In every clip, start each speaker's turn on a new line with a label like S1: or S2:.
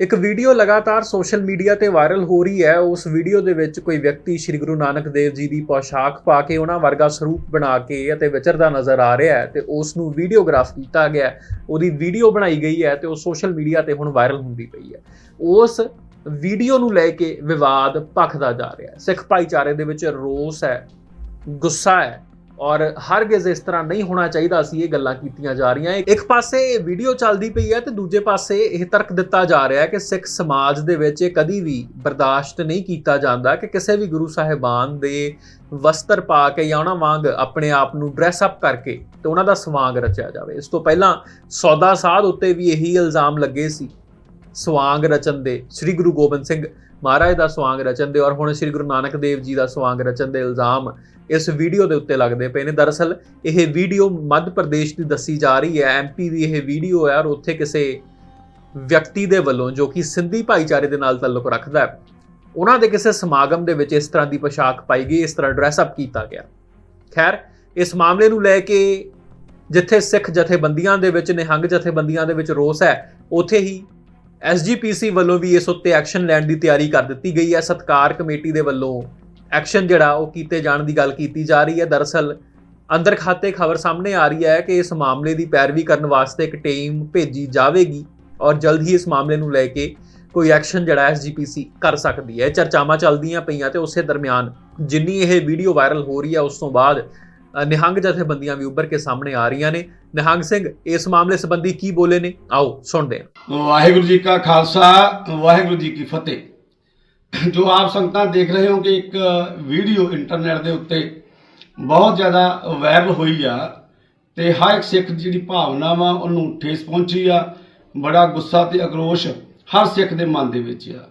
S1: ਇੱਕ ਵੀਡੀਓ ਲਗਾਤਾਰ social media ਤੇ ਵਾਇਰਲ ਹੋ ਰਹੀ ਹੈ। ਉਸ ਵੀਡੀਓ ਦੇ ਵਿੱਚ ਕੋਈ ਵਿਅਕਤੀ ਸ੍ਰੀ ਗੁਰੂ ਨਾਨਕ ਦੇਵ ਜੀ ਦੀ ਪੋਸ਼ਾਕ ਪਾ ਕੇ ਉਹਨਾਂ ਵਰਗਾ ਸਰੂਪ ਬਣਾ ਕੇ ਅਤੇ ਵਿਚਰਦਾ ਨਜ਼ਰ ਆ ਰਿਹਾ ਹੈ ਤੇ ਉਸ ਨੂੰ ਵੀਡੀਓਗ੍ਰਾਫ ਕੀਤਾ ਗਿਆ ਉਹਦੀ ਵੀਡੀਓ ਬਣਾਈ ਗਈ ਹੈ ਤੇ ਉਹ ਸੋਸ਼ਲ ਮੀਡੀਆ ਤੇ ਹੁਣ ਵਾਇਰਲ ਹੁੰਦੀ ਪਈ ਹੈ। ਉਸ ਵੀਡੀਓ ਨੂੰ ਲੈ ਕੇ ਵਿਵਾਦ ਭਖਦਾ ਜਾ ਰਿਹਾ ਹੈ। ਸਿੱਖ ਭਾਈਚਾਰੇ ਦੇ ਵਿੱਚ ਰੋਸ ਹੈ, ਗੁੱਸਾ ਹੈ ਔਰ ਹਰਗਿਜ਼ ਇਸ ਤਰ੍ਹਾਂ ਨਹੀਂ ਹੋਣਾ ਚਾਹੀਦਾ ਸੀ ਇਹ ਗੱਲਾਂ ਕੀਤੀਆਂ ਜਾ ਰਹੀਆਂ। ਇੱਕ ਪਾਸੇ ਇਹ ਵੀਡੀਓ ਚੱਲਦੀ ਪਈ ਹੈ ਤੇ ਦੂਜੇ ਪਾਸੇ ਇਹ ਤਰਕ ਦਿੱਤਾ ਜਾ ਰਿਹਾ ਹੈ ਕਿ ਸਿੱਖ ਸਮਾਜ ਦੇ ਵਿੱਚ ਇਹ ਕਦੀ ਵੀ ਬਰਦਾਸ਼ਤ ਨਹੀਂ ਕੀਤਾ ਜਾਂਦਾ ਕਿ ਕਿਸੇ ਵੀ ਗੁਰੂ ਸਾਹਿਬਾਨ ਦੇ ਵਸਤਰ ਪਾ ਕੇ ਜਾਂ ਉਹਨਾਂ ਵਾਂਗ ਆਪਣੇ ਆਪ ਨੂੰ ਡਰੈਸ ਅਪ ਕਰਕੇ ਤੇ ਉਹਨਾਂ ਦਾ ਸਵਾਂਗ ਰਚਿਆ ਜਾਵੇ। ਇਸ ਤੋਂ ਪਹਿਲਾਂ ਸੌਦਾ ਸਾਧ ਉੱਤੇ ਵੀ ਇਹੀ ਇਲਜ਼ਾਮ ਲੱਗੇ ਸੀ ਸਵਾਂਗ ਰਚਨ ਦੇ, ਸ੍ਰੀ ਗੁਰੂ ਗੋਬਿੰਦ ਸਿੰਘ ਮਹਾਰਾਜ ਦਾ ਸਵਾਂਗ ਰਚਨ ਦੇ ਔਰ ਹੁਣ ਸ੍ਰੀ ਗੁਰੂ ਨਾਨਕ ਦੇਵ ਜੀ ਦਾ ਸਵਾਂਗ ਰਚਨ ਦੇ ਇਲਜ਼ਾਮ ਇਸ ਵੀਡੀਓ ਦੇ ਉੱਤੇ ਲੱਗਦੇ ਪਏ ਨੇ। ਦਰਅਸਲ ਇਹ ਵੀਡੀਓ ਮੱਧ ਪ੍ਰਦੇਸ਼ ਦੀ ਦੱਸੀ ਜਾ ਰਹੀ ਹੈ। ਐਮਪੀ ਦੀ ਇਹ ਵੀਡੀਓ ਹੈ ਔਰ ਉੱਥੇ ਕਿਸੇ ਵਿਅਕਤੀ ਦੇ ਵੱਲੋਂ ਜੋ ਕਿ ਸਿੰਧੀ ਭਾਈਚਾਰੇ ਦੇ ਨਾਲ ਤਾਲੁਕ ਰੱਖਦਾ ਹੈ, ਉਹਨਾਂ ਦੇ ਕਿਸੇ ਸਮਾਗਮ ਦੇ ਵਿੱਚ ਇਸ ਤਰ੍ਹਾਂ ਦੀ ਪੋਸ਼ਾਕ ਪਾਈ ਗਈ, ਇਸ ਤਰ੍ਹਾਂ ਡਰੈਸ ਅਪ ਕੀਤਾ ਗਿਆ। ਖੈਰ, ਇਸ ਮਾਮਲੇ ਨੂੰ ਲੈ ਕੇ ਜਿੱਥੇ ਸਿੱਖ ਜਥੇਬੰਦੀਆਂ ਦੇ ਵਿੱਚ, ਨਿਹੰਗ ਜਥੇਬੰਦੀਆਂ ਦੇ ਵਿੱਚ ਰੋਸ ਹੈ, ਉੱਥੇ ਹੀ ਐਸਜੀਪੀਸੀ ਵੱਲੋਂ ਵੀ ਇਸ ਉੱਤੇ ਐਕਸ਼ਨ ਲੈਣ ਦੀ ਤਿਆਰੀ ਕਰ ਦਿੱਤੀ ਗਈ ਹੈ। ਸਤਕਾਰ ਕਮੇਟੀ ਦੇ ਵੱਲੋਂ ਐਕਸ਼ਨ ਜਿਹੜਾ ਉਹ ਕੀਤੇ ਜਾਣ ਦੀ ਗੱਲ ਕੀਤੀ ਜਾ ਰਹੀ ਹੈ। ਦਰਅਸਲ ਅੰਦਰ ਖਾਤੇ ਖਬਰ ਸਾਹਮਣੇ ਆ ਰਹੀ ਹੈ ਕਿ ਇਸ ਮਾਮਲੇ ਦੀ ਪੈਰਵੀ ਕਰਨ ਵਾਸਤੇ ਇੱਕ ਟੀਮ ਭੇਜੀ ਜਾਵੇਗੀ ਔਰ ਜਲਦ ਹੀ ਇਸ ਮਾਮਲੇ ਨੂੰ ਲੈ ਕੇ ਕੋਈ ਐਕਸ਼ਨ ਜਿਹੜਾ ਐਸਜੀਪੀਸੀ ਕਰ ਸਕਦੀ ਹੈ। ਚਰਚਾਵਾਂ ਚੱਲਦੀਆਂ ਪਈਆਂ ਤੇ ਉਸੇ ਦਰਮਿਆਨ ਜਿੰਨੀ ਇਹ ਵੀਡੀਓ ਵਾਇਰਲ ਹੋ ਰਹੀ ਹੈ, ਉਸ ਤੋਂ ਬਾਅਦ ਨਿਹੰਗ ਜਥੇਬੰਦੀਆਂ ਵੀ ਉੱਭਰ ਕੇ ਸਾਹਮਣੇ ਆ ਰਹੀਆਂ ਨੇ। ਨਿਹੰਗ ਸਿੰਘ, ਇਸ ਮਾਮਲੇ ਸੰਬੰਧੀ ਕੀ ਬੋਲੇ ਨੇ? ਆਓ, ਸੁਣਦੇ ਹਾਂ।
S2: ਵਾਹਿਗੁਰੂ ਜੀ ਕਾ ਖਾਲਸਾ ਵਾਹਿਗੁਰੂ ਜੀ ਕੀ ਫਤਿਹ। ਜੋ ਆਪ ਸੰਗਤਾਂ ਦੇਖ ਰਹੇ ਹੋ ਕਿ ਇੱਕ ਵੀਡੀਓ ਇੰਟਰਨੈਟ ਦੇ ਉੱਤੇ ਬਹੁਤ ਜ਼ਿਆਦਾ ਵਾਇਰਲ ਹੋਈ ਆ ਤੇ ਹਰ ਇੱਕ ਸਿੱਖ ਦੀ ਜਿਹੜੀ ਭਾਵਨਾ ਵਾ, ਉਹਨੂੰ ਠੇਸ ਪਹੁੰਚੀ ਆ। ਬੜਾ ਗੁੱਸਾ ਤੇ ਆਕਰੋਸ਼ ਹਰ ਸਿੱਖ ਦੇ ਮਨ ਦੇ ਵਿੱਚ ਆ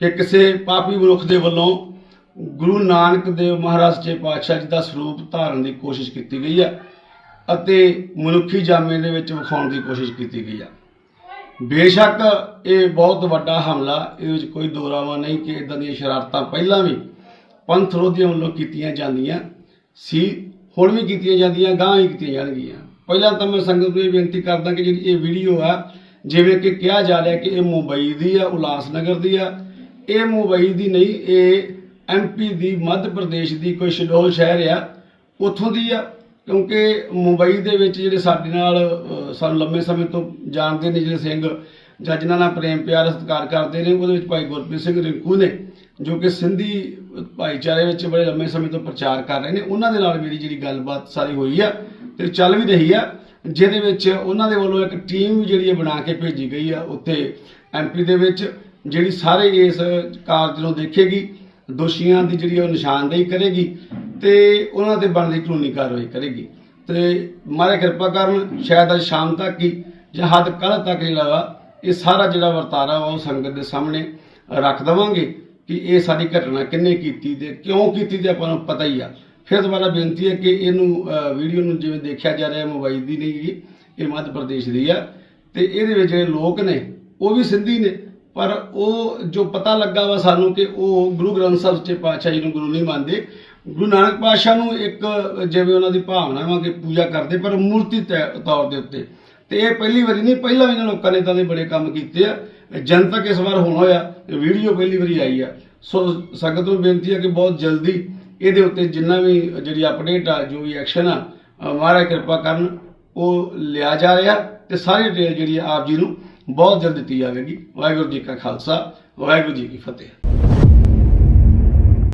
S2: ਕਿ ਕਿਸੇ ਪਾਪੀ ਮਨੁੱਖ ਦੇ ਵੱਲੋਂ ਗੁਰੂ ਨਾਨਕ ਦੇਵ ਮਹਾਰਾਜ ਜੀ ਪਾਤਸ਼ਾਹ ਜੀ ਦਾ ਸਰੂਪ ਧਾਰਨ ਦੀ ਕੋਸ਼ਿਸ਼ ਕੀਤੀ ਗਈ ਆ ਅਤੇ ਮਨੁੱਖੀ ਜਾਮੇ ਦੇ ਵਿੱਚ ਵਿਖਾਉਣ ਦੀ ਕੋਸ਼ਿਸ਼ ਕੀਤੀ ਗਈ ਆ। ਬੇਸ਼ੱਕ ਇਹ ਬਹੁਤ ਵੱਡਾ ਹਮਲਾ, ਇਹਦੇ ਵਿੱਚ ਕੋਈ ਦੋਰਾਵਾ ਨਹੀਂ ਕਿ ਇਦਾਂ ਦੀਆਂ ਸ਼ਰਾਰਤਾਂ ਪਹਿਲਾਂ ਵੀ ਪੰਥ ਵਿਰੋਧੀਆਂ ਵੱਲੋਂ ਕੀਤੀਆਂ ਜਾਂਦੀਆਂ ਸੀ, ਹੁਣ ਵੀ ਕੀਤੀਆਂ ਜਾਂਦੀਆਂ ਗਾਂ ਵੀ ਕੀਤੀਆਂ ਜਾਣਗੀਆਂ। ਪਹਿਲਾਂ ਤਾਂ ਮੈਂ ਸੰਗਤ ਨੂੰ ਇਹ ਬੇਨਤੀ ਕਰਦਾ ਕਿ ਜਿਹੜੀ ਇਹ ਵੀਡੀਓ ਆ, ਜਿਵੇਂ ਕਿ ਕਿਹਾ ਜਾ ਰਿਹਾ ਕਿ ਇਹ ਮੁੰਬਈ ਦੀ ਆ, ਉਲਾਸਨਗਰ ਦੀ ਆ, ਇਹ ਮੁੰਬਈ ਦੀ ਨਹੀਂ, ਇਹ ਐਮਪੀ ਦੀ ਮੱਧ ਪ੍ਰਦੇਸ਼ ਦੀ ਕੋਈ ਸ਼ਡੋਲ ਸ਼ਹਿਰ ਆ, ਉੱਥੋਂ ਦੀ ਆ, ਕਿਉਂਕਿ ਮੁੰਬਈ ਦੇ ਵਿੱਚ ਜਿਹੜੇ ਸਾਡੇ ਨਾਲ ਸਾਨੂੰ ਲੰਮੇ ਸਮੇਂ ਤੋਂ ਜਾਣਦੇ ਨੇ ਜਿਹੜੇ ਸਿੰਘ, ਜਾਂ ਜਿਨ੍ਹਾਂ ਨਾਲ ਪ੍ਰੇਮ ਪਿਆਰ, ਸਤਿਕਾਰ ਕਰਦੇ ਨੇ, ਉਹਦੇ ਵਿੱਚ ਭਾਈ ਗੁਰਪ੍ਰੀਤ ਸਿੰਘ ਰਿੰਕੂ ਨੇ, ਜੋ ਕਿ ਸਿੰਧੀ ਭਾਈਚਾਰੇ ਵਿੱਚ ਬੜੇ ਲੰਮੇ ਸਮੇਂ ਤੋਂ ਪ੍ਰਚਾਰ ਕਰ ਰਹੇ ਨੇ, ਉਹਨਾਂ ਦੇ ਨਾਲ ਮੇਰੀ ਜਿਹੜੀ ਗੱਲਬਾਤ ਸਾਰੀ ਹੋਈ ਆ, ਤੇ ਚੱਲ ਵੀ ਰਹੀ ਆ, ਜਿਹਦੇ ਵਿੱਚ ਉਹਨਾਂ ਦੇ ਵੱਲੋਂ ਇੱਕ ਟੀਮ ਵੀ ਜਿਹੜੀ ਹੈ ਬਣਾ ਕੇ ਭੇਜੀ ਗਈ ਆ, ਉੱਥੇ ਐਮਪੀ ਦੇ ਵਿੱਚ, ਜਿਹੜੀ ਸਾਰੇ ਇਸ ਕਾਰਜ ਨੂੰ ਦੇਖੇਗੀ ਦੋਸ਼ੀਆਂ ਦੀ ਜਿਹੜੀ ਉਹ ਨਿਸ਼ਾਨਦੇਹੀ ਕਰੇਗੀ ਤੇ ਉਹਨਾਂ ਤੇ ਬਣਦੀ ਕਾਨੂੰਨੀ ਕਾਰਵਾਈ ਕਰੇਗੀ। ਤੇ ਮਾਰੇ ਕਿਰਪਾ ਕਰਨ, ਸ਼ਾਇਦ ਅੱਜ ਸ਼ਾਮ ਤੱਕ ਹੀ ਜਾਂ ਹੱਦ ਕੱਲ੍ਹ ਤੱਕ ਜਿਹੜਾ ਵਾ ਇਹ ਸਾਰਾ ਜਿਹੜਾ ਵਰਤਾਰਾ ਵਾ ਉਹ ਸੰਗਤ ਦੇ ਸਾਹਮਣੇ ਰੱਖ ਦਵਾਂਗੇ ਕਿ ਇਹ ਸਾਡੀ ਘਟਨਾ ਕਿੰਨੇ ਕੀਤੀ ਤੇ ਕਿਉਂ ਕੀਤੀ ਤੇ ਆਪਾਂ ਨੂੰ ਪਤਾ ਹੀ ਆ। ਫਿਰ ਦੁਬਾਰਾ ਬੇਨਤੀ ਹੈ ਕਿ ਇਹਨੂੰ ਵੀਡੀਓ ਨੂੰ ਜਿਵੇਂ ਦੇਖਿਆ ਜਾ ਰਿਹਾ, ਮੋਬਾਈਲ ਦੀ ਨਹੀਂ ਇਹ ਮੱਧ ਪ੍ਰਦੇਸ਼ ਦੀ ਆ। ਤੇ ਇਹਦੇ ਵਿੱਚ ਜਿਹੜੇ ਲੋਕ ਨੇ, ਉਹ ਵੀ ਸਿੰਧੀ ਨੇ। ਪਰ ਉਹ ਜੋ ਪਤਾ ਲੱਗਾ ਵਾ ਸਾਨੂੰ ਕਿ ਉਹ ਗੁਰੂ ਗ੍ਰੰਥ ਸਾਹਿਬ ਸੱਚੇ ਪਾਤਸ਼ਾਹ ਜੀ ਨੂੰ ਗੁਰੂ ਨਹੀਂ ਮੰਨਦੇ। ਗੁਰੂ ਨਾਨਕ ਪਾਤਸ਼ਾਹ ਨੂੰ ਇੱਕ ਜਿਵੇਂ ਉਹਨਾਂ ਦੀ ਭਾਵਨਾ ਵਾ ਕਿ ਪੂਜਾ ਕਰਦੇ, ਪਰ ਮੂਰਤੀ ਤੈ- ਤੌਰ ਦੇ ਉੱਤੇ। ਤੇ ਇਹ ਪਹਿਲੀ ਵਾਰੀ ਨਹੀਂ, ਪਹਿਲਾਂ ਵੀ ਇਹਨਾਂ ਲੋਕਾਂ ਨੇ ਤਾਂ ਦੇ ਬੜੇ ਕੰਮ ਕੀਤੇ ਆ। ਜਨਤਕ ਇਸ ਵਾਰ ਹੋਣਾ ਹੋਇਆ, ਵੀਡੀਓ ਪਹਿਲੀ ਵਾਰੀ ਆਈ ਆ। ਸੋ ਸੰਗਤ ਨੂੰ ਬੇਨਤੀ ਹੈ ਕਿ ਬਹੁਤ ਜਲਦੀ ਇਹਦੇ ਉੱਤੇ ਜਿੰਨਾ ਵੀ ਜਿਹੜੀ ਅਪਡੇਟ ਆ, ਜੋ ਵੀ ਐਕਸ਼ਨ ਆ ਮਹਾਰਾਜ ਕਿਰਪਾ ਕਰਨ, ਉਹ ਲਿਆ ਜਾ ਰਿਹਾ ਤੇ ਸਾਰੀ ਡਿਟੇਲ ਜਿਹੜੀ ਆ ਆਪ ਜੀ ਨੂੰ ਬਹੁਤ ਜਲਦ ਦਿੱਤੀ ਜਾਵੇਗੀ। ਵਾਹਿਗੁਰੂ ਜੀ ਕਾ ਖਾਲਸਾ ਵਾਹਿਗੁਰੂ ਜੀ ਕੀ ਫਤਿਹ।